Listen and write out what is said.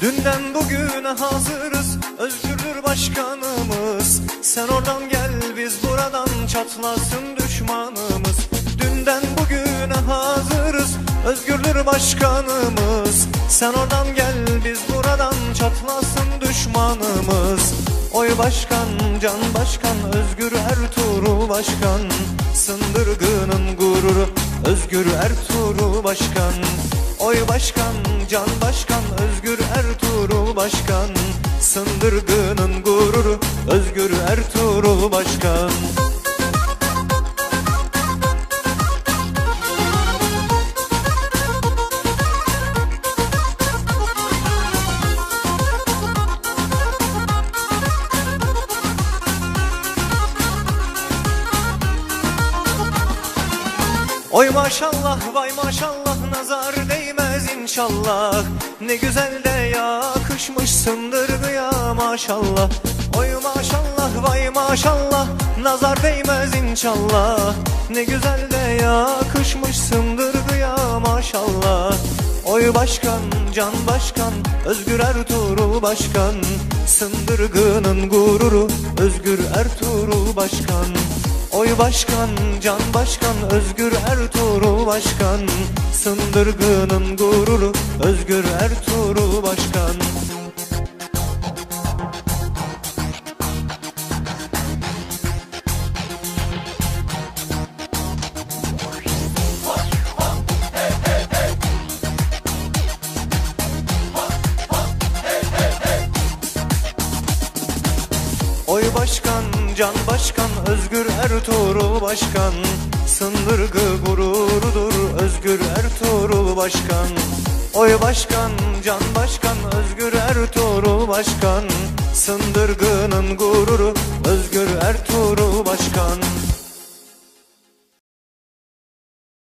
Dünden bugüne hazırız Özgürdür başkanımız. Sen oradan gel biz buradan Çatlasın düşmanımız. Dünden bugüne hazırız Özgürdür başkanımız. Sen oradan gel biz buradan Çatlasın düşmanımız. Oy başkan, can başkan, özgür Ertuğrul başkan. Sındırgının gururu, özgür Ertuğrul başkan. Oy başkan, can başkan, özgür Ertuğrul başkan. Sındırgının gururu, özgür Ertuğrul başkan Oy maşallah vay maşallah nazar değmez inşallah. Ne güzel de yakışmışsındır ya maşallah. Oy maşallah vay maşallah nazar değmez inşallah. Ne güzel de yakışmışsındır ya maşallah. Oy başkan, can başkan, Özgür Ertuğrul başkan. Sındırgının gururu, Özgür Ertuğrul başkan Oy başkan, can başkan, Özgür Ertuğrul başkan. Sındırgının gururu, Özgür Ertuğrul başkan Oy başkan, can başkan, Özgür Ertuğrul başkan. Sındırgı gururudur Özgür Ertuğrul başkan. Oy başkan, can başkan, Özgür Ertuğrul başkan. Sındırgının gururu Özgür Ertuğrul başkan.